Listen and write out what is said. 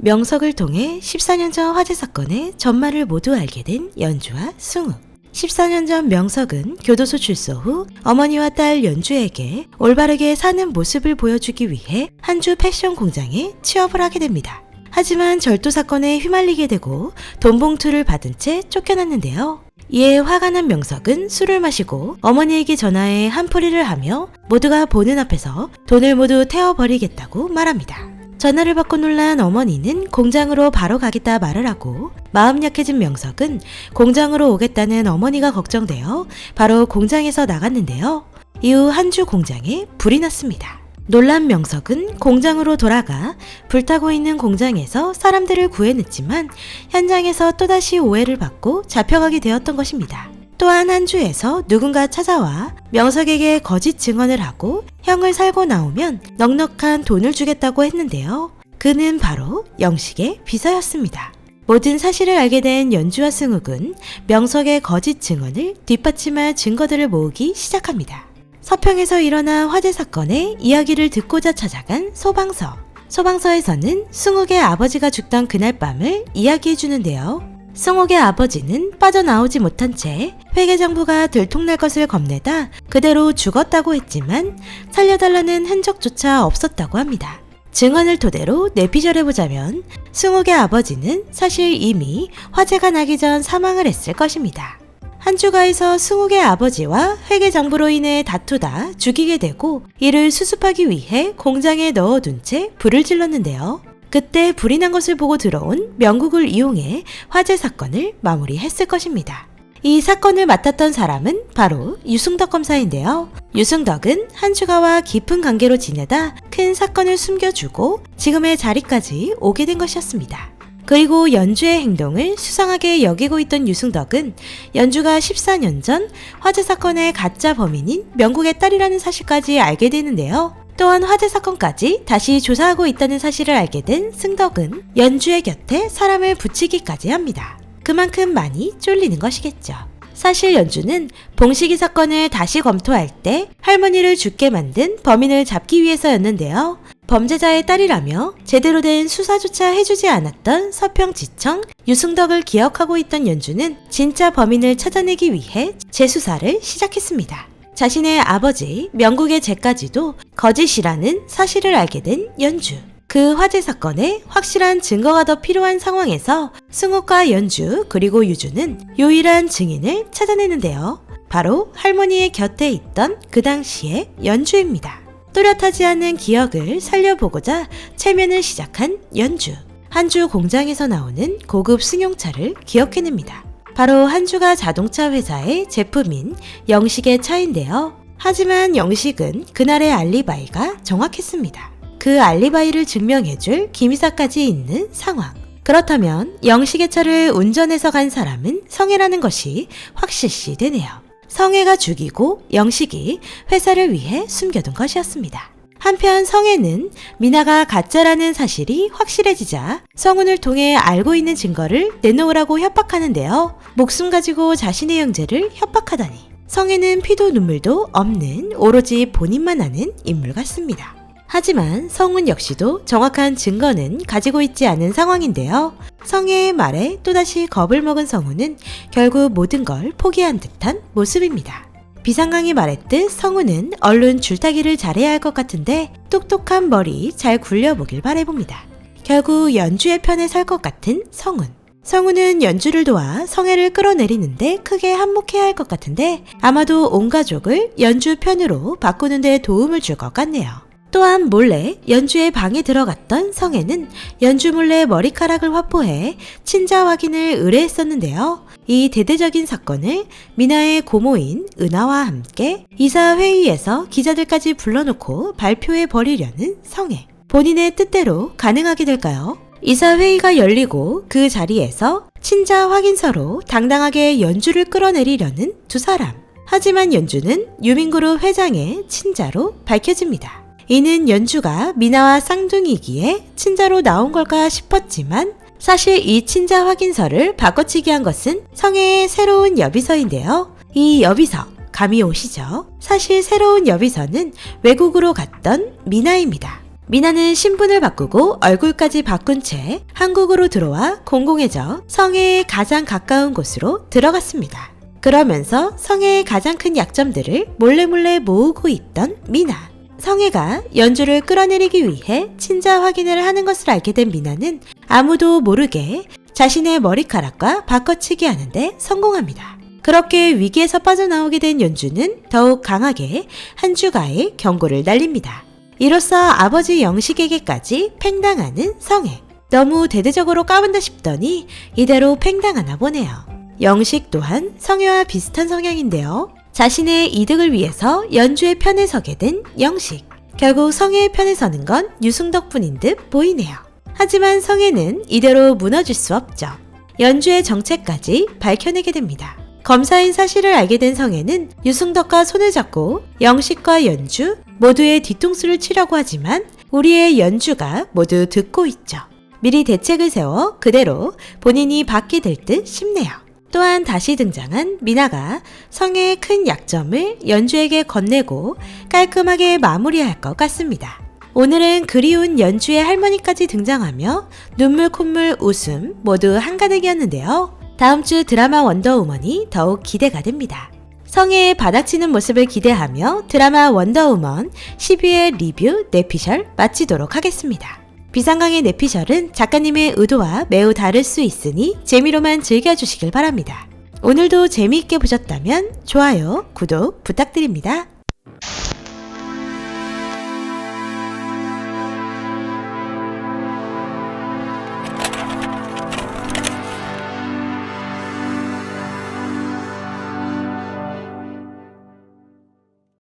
명석을 통해 14년 전 화재 사건의 전말을 모두 알게 된 연주와 승우. 14년 전 명석은 교도소 출소 후 어머니와 딸 연주에게 올바르게 사는 모습을 보여주기 위해 한주 패션 공장에 취업을 하게 됩니다. 하지만 절도 사건에 휘말리게 되고 돈 봉투를 받은 채 쫓겨났는데요. 이에 화가 난 명석은 술을 마시고 어머니에게 전화해 한풀이를 하며 모두가 보는 앞에서 돈을 모두 태워버리겠다고 말합니다. 전화를 받고 놀란 어머니는 공장으로 바로 가겠다 말을 하고 마음 약해진 명석은 공장으로 오겠다는 어머니가 걱정되어 바로 공장에서 나갔는데요. 이후 한 주 공장에 불이 났습니다. 놀란 명석은 공장으로 돌아가 불타고 있는 공장에서 사람들을 구해냈지만 현장에서 또다시 오해를 받고 잡혀가게 되었던 것입니다. 또한 한 주에서 누군가 찾아와 명석에게 거짓 증언을 하고 형을 살고 나오면 넉넉한 돈을 주겠다고 했는데요. 그는 바로 영식의 비서였습니다. 모든 사실을 알게 된 연주와 승욱은 명석의 거짓 증언을 뒷받침할 증거들을 모으기 시작합니다. 서평에서 일어난 화재 사건의 이야기를 듣고자 찾아간 소방서. 소방서에서는 승욱의 아버지가 죽던 그날 밤을 이야기해 주는데요. 승옥의 아버지는 빠져나오지 못한 채 회계장부가 들통날 것을 겁내다 그대로 죽었다고 했지만 살려달라는 흔적조차 없었다고 합니다. 증언을 토대로 내피셜해보자면 승옥의 아버지는 사실 이미 화재가 나기 전 사망을 했을 것입니다. 한 주가에서 승욱의 아버지와 회계장부로 인해 다투다 죽이게 되고 이를 수습하기 위해 공장에 넣어둔 채 불을 질렀는데요. 그때 불이 난 것을 보고 들어온 명국을 이용해 화재 사건을 마무리했을 것입니다. 이 사건을 맡았던 사람은 바로 유승덕 검사인데요. 유승덕은 한주가와 깊은 관계로 지내다 큰 사건을 숨겨주고 지금의 자리까지 오게 된 것이었습니다. 그리고 연주의 행동을 수상하게 여기고 있던 유승덕은 연주가 14년 전 화재 사건의 가짜 범인인 명국의 딸이라는 사실까지 알게 되는데요. 또한 화재 사건까지 다시 조사하고 있다는 사실을 알게 된 승덕은 연주의 곁에 사람을 붙이기까지 합니다. 그만큼 많이 쫄리는 것이겠죠. 사실 연주는 봉식이 사건을 다시 검토할 때 할머니를 죽게 만든 범인을 잡기 위해서였는데요. 범죄자의 딸이라며 제대로 된 수사조차 해주지 않았던 서평지청 유승덕을 기억하고 있던 연주는 진짜 범인을 찾아내기 위해 재수사를 시작했습니다. 자신의 아버지 명국의 죄까지도 거짓이라는 사실을 알게 된 연주. 그 화재 사건에 확실한 증거가 더 필요한 상황에서 승욱과 연주 그리고 유주는 유일한 증인을 찾아내는데요. 바로 할머니의 곁에 있던 그 당시의 연주입니다. 또렷하지 않은 기억을 살려보고자 체면을 시작한 연주. 한 주 공장에서 나오는 고급 승용차를 기억해냅니다. 바로 한주가 자동차 회사의 제품인 영식의 차인데요. 하지만 영식은 그날의 알리바이가 정확했습니다. 그 알리바이를 증명해줄 기미사까지 있는 상황. 그렇다면 영식의 차를 운전해서 간 사람은 성혜라는 것이 확실시 되네요. 성혜가 죽이고 영식이 회사를 위해 숨겨둔 것이었습니다. 한편 성혜는 미나가 가짜라는 사실이 확실해지자 성운을 통해 알고 있는 증거를 내놓으라고 협박하는데요. 목숨 가지고 자신의 형제를 협박하다니. 성혜는 피도 눈물도 없는 오로지 본인만 아는 인물 같습니다. 하지만 성운 역시도 정확한 증거는 가지고 있지 않은 상황인데요. 성혜의 말에 또다시 겁을 먹은 성우는 결국 모든 걸 포기한 듯한 모습입니다. 비상강이 말했듯 성우는 얼른 줄타기를 잘해야 할 것 같은데 똑똑한 머리 잘 굴려보길 바래봅니다. 결국 연주의 편에 살것 같은 성운. 성우는 연주를 도와 성애를 끌어내리는데 크게 한몫해야 할 것 같은데 아마도 온 가족을 연주 편으로 바꾸는 데 도움을 줄 것 같네요. 또한 몰래 연주의 방에 들어갔던 성애는 연주 몰래 머리카락을 확보해 친자 확인을 의뢰했었는데요. 이 대대적인 사건을 미나의 고모인 은하와 함께 이사 회의에서 기자들까지 불러놓고 발표해 버리려는 성애. 본인의 뜻대로 가능하게 될까요? 이사 회의가 열리고 그 자리에서 친자 확인서로 당당하게 연주를 끌어내리려는 두 사람. 하지만 연주는 유민그룹 회장의 친자로 밝혀집니다. 이는 연주가 미나와 쌍둥이기에 친자로 나온 걸까 싶었지만 사실 이 친자 확인서를 바꿔치기 한 것은 성혜의 새로운 여비서인데요. 이 여비서, 감이 오시죠? 사실 새로운 여비서는 외국으로 갔던 미나입니다. 미나는 신분을 바꾸고 얼굴까지 바꾼 채 한국으로 들어와 공공해져 성해에 가장 가까운 곳으로 들어갔습니다. 그러면서 성해의 가장 큰 약점들을 몰래몰래 모으고 있던 미나. 성해가 연주를 끌어내리기 위해 친자 확인을 하는 것을 알게 된 미나는 아무도 모르게 자신의 머리카락과 바꿔치기 하는데 성공합니다. 그렇게 위기에서 빠져나오게 된 연주는 더욱 강하게 한 주가의 경고를 날립니다. 이로써 아버지 영식에게까지 팽당하는 성해. 너무 대대적으로 까분다 싶더니 이대로 팽당하나 보네요. 영식 또한 성해와 비슷한 성향인데요. 자신의 이득을 위해서 연주의 편에 서게 된 영식. 결국 성해의 편에 서는 건 유승 덕분인 듯 보이네요. 하지만 성해는 이대로 무너질 수 없죠. 연주의 정체까지 밝혀내게 됩니다. 검사인 사실을 알게 된 성해는 유승덕과 손을 잡고 영식과 연주 모두의 뒤통수를 치려고 하지만 우리의 연주가 모두 듣고 있죠. 미리 대책을 세워 그대로 본인이 받게 될 듯 싶네요. 또한 다시 등장한 미나가 성해의 큰 약점을 연주에게 건네고 깔끔하게 마무리할 것 같습니다. 오늘은 그리운 연주의 할머니까지 등장하며 눈물 콧물 웃음 모두 한가득이었는데요. 다음 주 드라마 원더우먼이 더욱 기대가 됩니다. 성해의 바닥치는 모습을 기대하며 드라마 원더우먼 12회 리뷰 내피셜 마치도록 하겠습니다. 비상강의 내피셜은 작가님의 의도와 매우 다를 수 있으니 재미로만 즐겨주시길 바랍니다. 오늘도 재미있게 보셨다면 좋아요, 구독 부탁드립니다.